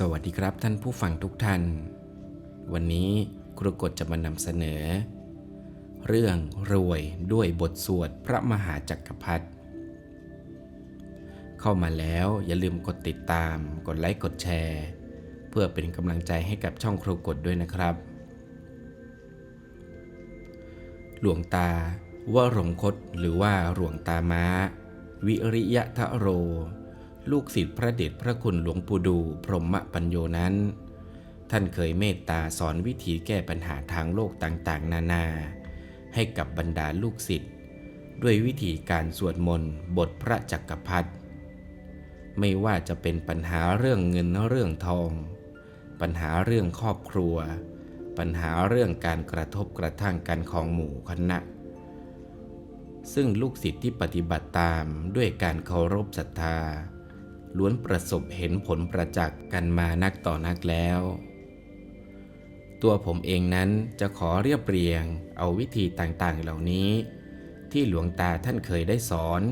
สวัสดีครับท่านผู้ฟังทุกท่าน วันนี้ครูกฎจะมานำเสนอ เรื่องรวยด้วยบทสวดพระมหาจักรพรรดิเข้ามาแล้วอย่าลืมกดติดตาม กดไลค์กดแชร์ เพื่อเป็นกำลังใจให้กับช่องครูกฎด้วยนะครับ หลวงตาวรงคตหรือว่าหลวงตาม้า วิริยะทะโร ลูกศิษย์พระเดชพระคุณหลวงปู่ดูพรหมปัญโยนั้น ท่านเคยเมตตาสอนวิธีแก้ปัญหาทางโลกต่างๆ นานา ให้กับบรรดาลูกศิษย์ด้วยวิธีการสวดมนต์บทพระจักรพรรดิไม่ว่าจะเป็นปัญหาเรื่องเงินเรื่องทอง ปัญหาเรื่องครอบครัว ปัญหาเรื่องการกระทบกระทั่งกันของหมู่คณะ ซึ่งลูกศิษย์ที่ปฏิบัติตามด้วยการเคารพศรัทธา ล้วนประสบเห็นผลประจักษ์กันมานักต่อนักแล้ว ตัวผมเองนั้นจะขอเรียบเรียงเอาวิธีต่างๆเหล่านี้ ที่หลวงตาท่านเคยได้สอน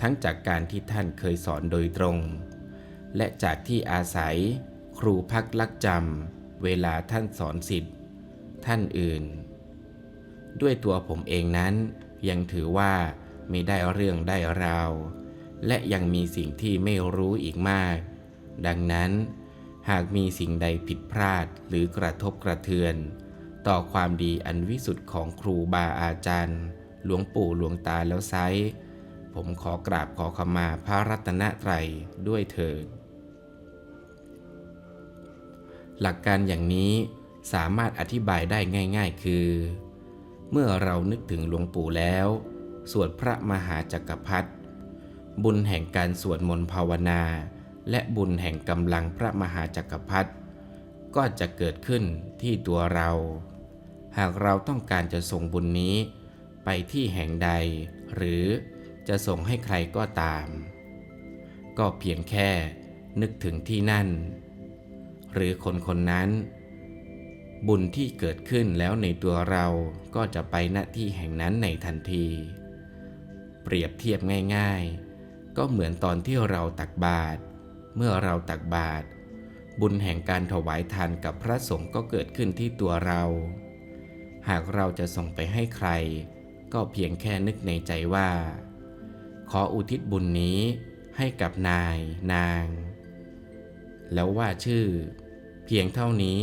ทั้งจากการที่ท่านเคยสอนโดยตรง และจากที่อาศัย ครูพักลักจำเวลาท่านสอนสิทธิ์ท่านอื่น ด้วยตัวผมเองนั้นยังถือว่าไม่ได้เรื่องได้ราว และยังมีสิ่งที่ไม่รู้อีกมาก ดังนั้น หากมีสิ่งใดผิดพลาดหรือกระทบกระเทือน ต่อความดีอันวิสุทธิ์ของครูบาอาจารย์ หลวงปู่หลวงตาแล้วไซผมขอกราบขอขมาพระรัตนตรัยด้วยเถิด หลักการอย่างนี้สามารถอธิบายได้ง่าย ๆ คือ เมื่อเรานึกถึงหลวงปู่แล้ว สวดพระมหาจักรพรรดิ บุญแห่งการสวดมนต์ภาวนา และบุญแห่งกำลังพระมหาจักรพรรดิก็จะเกิดขึ้นที่ตัวเรา หากเราต้องการจะส่งบุญนี้ ไปที่แห่งใด หรือจะส่งให้ใครก็ตาม ก็เพียงแค่นึกถึงที่นั่น หรือคนคนนั้น บุญที่เกิดขึ้นแล้วในตัวเราก็จะไปณที่แห่งนั้นในทันที เปรียบเทียบง่าย ๆ ก็เหมือนตอนที่เราตักบาตรเมื่อเราตักบาตรบุญแห่งการถวายทานกับพระสงฆ์ก็เกิดขึ้นที่ตัวเรา หากเราจะส่งไปให้ใคร ก็เพียงแค่นึกในใจว่า ขออุทิศบุญนี้ให้กับนายนาง แล้วว่าชื่อ เพียงเท่านี้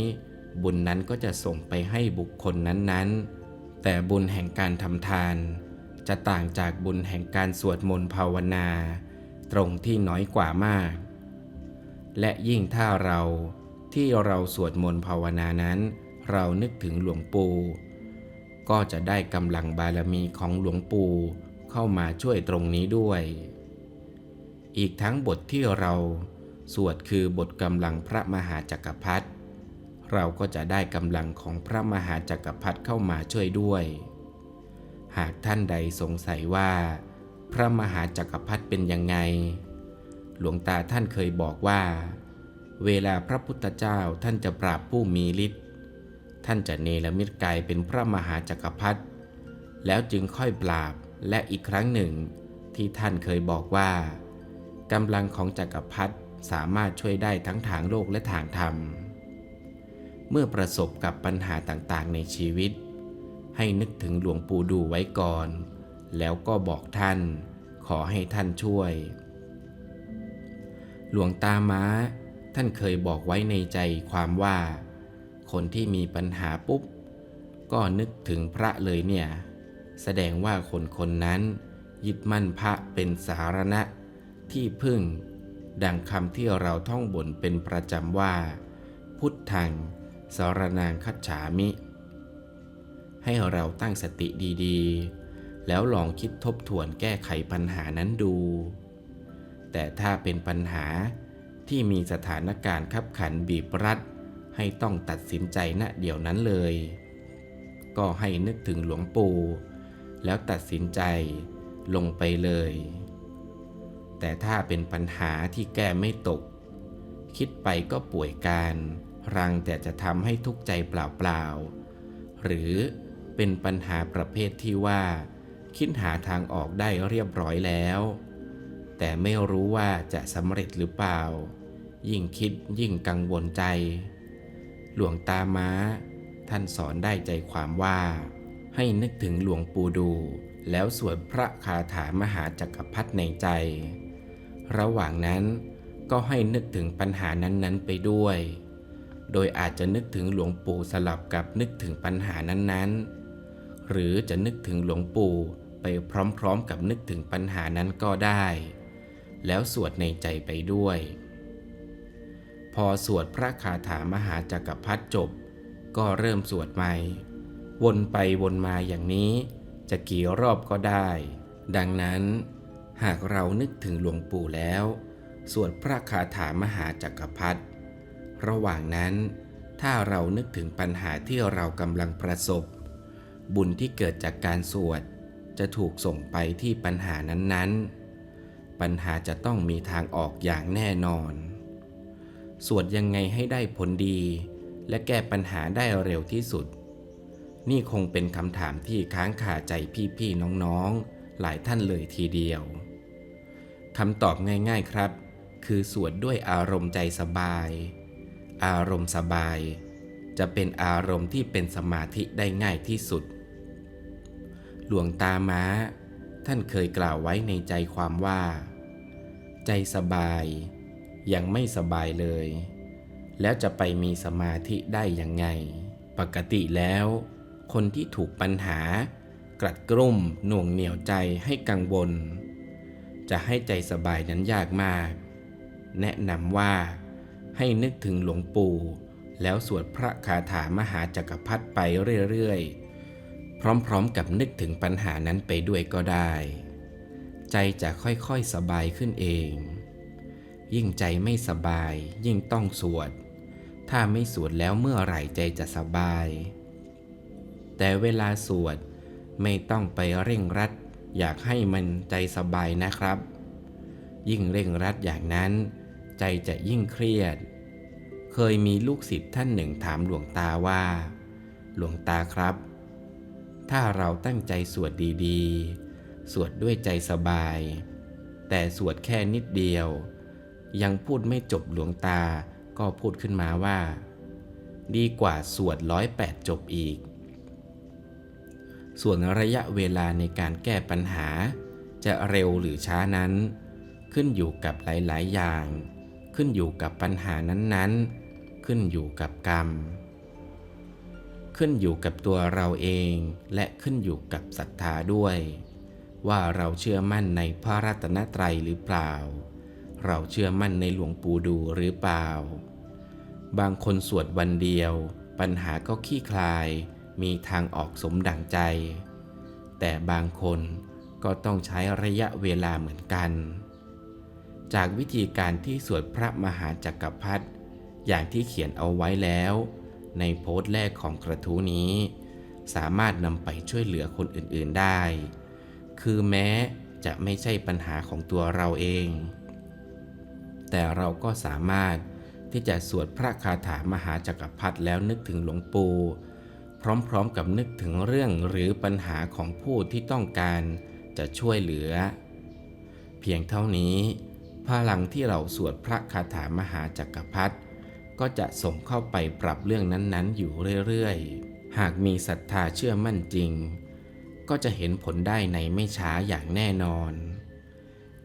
บุญนั้นก็จะส่งไปให้บุคคลนั้นๆ แต่บุญแห่งการทำทาน จะต่างจากบุญแห่งการสวดมนต์ภาวนา ตรงที่น้อยกว่ามาก และยิ่งถ้าเราที่เราสวดมนต์ภาวนานั้น เรานึกถึงหลวงปู่ก็จะได้กำลังบารมีของหลวงปู่เข้ามาช่วยตรงนี้ด้วย อีกทั้งบทที่เราสวดคือบทกำลังพระมหาจักรพรรดิเราก็จะได้กำลังของพระมหาจักรพรรดิเข้ามาช่วยด้วย หากท่านใดสงสัยว่า พระมหาจักรพรรดิเป็นยังไง หลวงตาท่านเคยบอกว่า เวลาพระพุทธเจ้าท่านจะปราบผู้มีฤทธิ์ท่านจะเนรมิตกายเป็นพระมหาจักรพรรดิแล้วจึงค่อยปราบและอีกครั้งหนึ่ง ที่ท่านเคยบอกว่ากำลังของจักรพรรดิสามารถช่วยได้ทั้งทางโลกและทางธรรม เมื่อประสบกับปัญหาต่างๆในชีวิต ให้นึกถึงหลวงปู่ดูไว้ก่อน แล้วก็บอกท่านขอให้ท่านช่วย หลวงตาม้า ท่านเคยบอกไว้ในใจความว่า คนที่มีปัญหาปุ๊บ ก็นึกถึงพระเลยเนี่ย แสดงว่าคนคนนั้น ยึดมั่นพระเป็นสารณะที่พึ่ง ดังคำที่เราท่องบนเป็นประจำว่า พุทธังสารนางคัจฉามิ ให้เราตั้งสติดีๆ แล้วลองคิดทบทวนแก้ไขปัญหานั้นดู แต่ถ้าเป็นปัญหาที่มีสถานการณ์ขับขันบีบรัดให้ต้องตัดสินใจณเดี๋ยวนั้นเลย ก็ให้นึกถึงหลวงปู่แล้วตัดสินใจลงไปเลย แต่ถ้าเป็นปัญหาที่แก้ไม่ตก คิดไปก็ป่วยการรังแต่จะทำให้ทุกข์ใจเปล่าๆ หรือเป็นปัญหาประเภทที่ว่า คิดหาทางออกได้เรียบร้อยแล้ว แต่ไม่รู้ว่าจะสำเร็จหรือเปล่า ยิ่งคิดยิ่งกังวลใจ หลวงตาม้า ท่านสอนได้ใจความว่า ให้นึกถึงหลวงปู่ดู แล้วสวดพระคาถามหาจักรพรรดิในใจ ระหว่างนั้นก็ให้นึกถึงปัญหานั้นๆไปด้วย โดยอาจจะนึกถึงหลวงปู่สลับกับนึกถึงปัญหานั้นๆ หรือจะนึกถึงหลวงปู่ ไปพร้อมๆกับนึกถึงปัญหานั้นก็ได้ แล้วสวดในใจไปด้วย พอสวดพระคาถามหาจักรพรรดิจบ ก็เริ่มสวดใหม่ วนไปวนมาอย่างนี้ จะกี่รอบก็ได้ ดังนั้น หากเรานึกถึงหลวงปู่แล้ว สวดพระคาถามหาจักรพรรดิระหว่างนั้น ถ้าเรานึกถึงปัญหาที่เรากำลังประสบ บุญที่เกิดจากการสวด จะถูกส่งไปที่ปัญหานั้นๆ ปัญหาจะต้องมีทางออกอย่างแน่นอน สวดยังไงให้ได้ผลดี และแก้ปัญหาได้เร็วที่สุด นี่คงเป็นคำถามที่ค้างคาใจพี่ๆน้องๆ หลายท่านเลยทีเดียวคำตอบง่ายๆครับ คือสวดด้วยอารมณ์ใจสบาย อารมณ์สบาย จะเป็นอารมณ์ที่เป็นสมาธิได้ง่ายที่สุด หลวงตาม้า ท่านเคยกล่าวไว้ในใจความว่า ใจสบาย ยังไม่สบายเลย แล้วจะไปมีสมาธิได้ยังไง ปกติแล้ว คนที่ถูกปัญหา กลัดกลุ่มหน่วงเหนียวใจให้กังวล จะให้ใจสบายนั้นยากมาก แนะนำว่า ให้นึกถึงหลวงปู่ แล้วสวดพระคาถามหาจักรพรรดิไปเรื่อยๆ พร้อมๆกับนึกถึงปัญหานั้นไปด้วยก็ได้ ใจจะค่อยๆสบายขึ้นเอง ยิ่งใจไม่สบาย ยิ่งต้องสวด ถ้าไม่สวดแล้วเมื่อไหร่ใจจะสบาย แต่เวลาสวดไม่ต้องไปเร่งรัด อยากให้มันใจสบายนะครับ ยิ่งเร่งรัดอย่างนั้น ใจจะยิ่งเครียด เคยมีลูกศิษย์ท่านหนึ่งถามหลวงตาว่า หลวงตาครับ ถ้าเราตั้งใจสวดดีๆ สวดด้วยใจสบาย แต่สวดแค่นิดเดียว ยังพูดไม่จบหลวงตาก็พูดขึ้นมาว่า ดีกว่าสวดร้อยแปดจบอีก ส่วนระยะเวลาในการแก้ปัญหา จะเร็วหรือช้านั้น ขึ้นอยู่กับหลายๆ อย่าง ขึ้นอยู่กับปัญหานั้นๆ ขึ้นอยู่กับกรรม ขึ้นอยู่กับตัวเราเองและขึ้นอยู่กับศรัทธาด้วย ว่าเราเชื่อมั่นในพระรัตนตรัยหรือเปล่า เราเชื่อมั่นในหลวงปู่ดูหรือเปล่า บางคนสวดวันเดียว ปัญหาก็ขี้คลาย มีทางออกสมดังใจ แต่บางคนก็ต้องใช้ระยะเวลาเหมือนกัน จากวิธีการที่สวดพระมหาจักรพรรดิอย่างที่เขียนเอาไว้แล้ว ในโพสต์แรกของกระทู้นี้ สามารถนำไปช่วยเหลือคนอื่นๆได้ คือแม้จะไม่ใช่ปัญหาของตัวเราเอง แต่เราก็สามารถที่จะสวดพระคาถามหาจักรพรรดิแล้วนึกถึงหลวงปู่พร้อมๆกับนึกถึงเรื่องหรือปัญหาของผู้ที่ต้องการจะช่วยเหลือ เพียงเท่านี้ พลังที่เราสวดพระคาถามหาจักรพรรดิ ก็จะส่งเข้าไปปรับเรื่องนั้นๆ อยู่เรื่อยๆ หากมีศรัทธาเชื่อมั่นจริง ก็จะเห็นผลได้ในไม่ช้าอย่างแน่นอน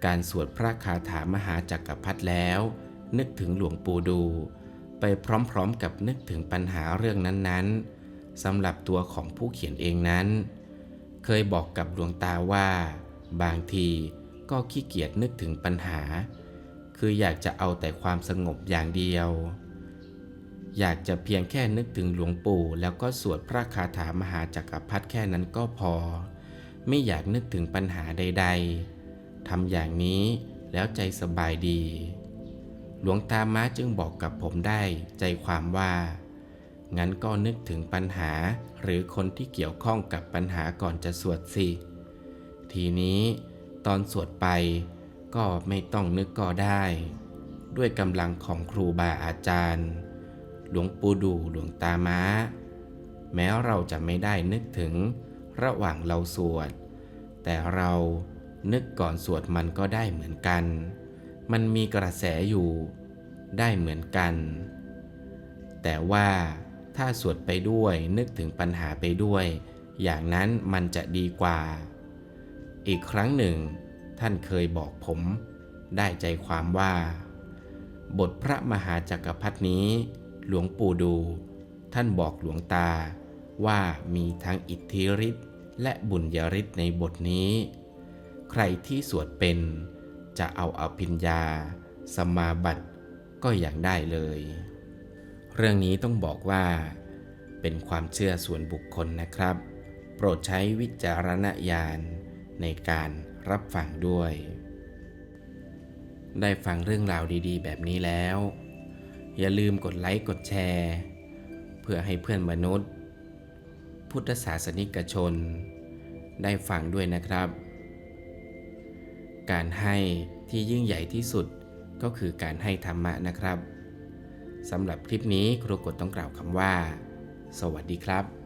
การสวดพระคาถามหาจักรพรรดิแล้ว นึกถึงหลวงปู่ดู ไปพร้อมๆกับนึกถึงปัญหาเรื่องนั้นๆสำหรับตัวของผู้เขียนเองนั้น เคยบอกกับดวงตาว่า บางทีก็ขี้เกียจนึกถึงปัญหา คืออยากจะเอาแต่ความสงบอย่างเดียว อยากจะเพียงแค่นึกถึงหลวงปู่ แล้วก็สวดพระคาถามหาจักรพรรดิแค่นั้นก็พอ ไม่อยากนึกถึงปัญหาใด ๆทำอย่างนี้แล้วใจสบายดี หลวงตาม้าจึงบอกกับผมได้ใจความว่า งั้นก็นึกถึงปัญหาหรือคนที่เกี่ยวข้องกับปัญหาก่อนจะสวดสิ ทีนี้ตอนสวดไปก็ไม่ต้องนึกก็ได้ ด้วยกำลังของครูบาอาจารย์ หลวงปู่ดูหลวงตาม้า แม้เราจะไม่ได้นึกถึงระหว่างเราสวด แต่เรานึกก่อนสวดมันก็ได้เหมือนกัน มันมีกระแสอยู่ได้เหมือนกัน แต่ว่าถ้าสวดไปด้วยนึกถึงปัญหาไปด้วย อย่างนั้นมันจะดีกว่า อีกครั้งหนึ่ง ท่านเคยบอกผม ได้ใจความว่า บทพระมหาจักรพรรดนี้ หลวงปู่ดู ท่านบอกหลวงตาว่ามีทั้งอิทธิฤทธิ์และบุญญาฤทธิ์ในบทนี้ ใครที่สวดเป็นจะเอาอภิญญา สมาบัติก็อย่างได้เลย เรื่องนี้ต้องบอกว่า เป็นความเชื่อส่วนบุคคลนะครับ โปรดใช้วิจารณญาณในการรับฟังด้วย ได้ฟังเรื่องราวดีๆ แบบนี้แล้ว อย่าลืมกดไลค์กดแชร์ เพื่อให้เพื่อนมนุษย์ พุทธศาสนิกชน ได้ฟังด้วยนะครับ การให้ที่ยิ่งใหญ่ที่สุดก็คือการให้ธรรมะนะครับสำหรับคลิปนี้ครูกดต้องกล่าวคำว่า สวัสดีครับ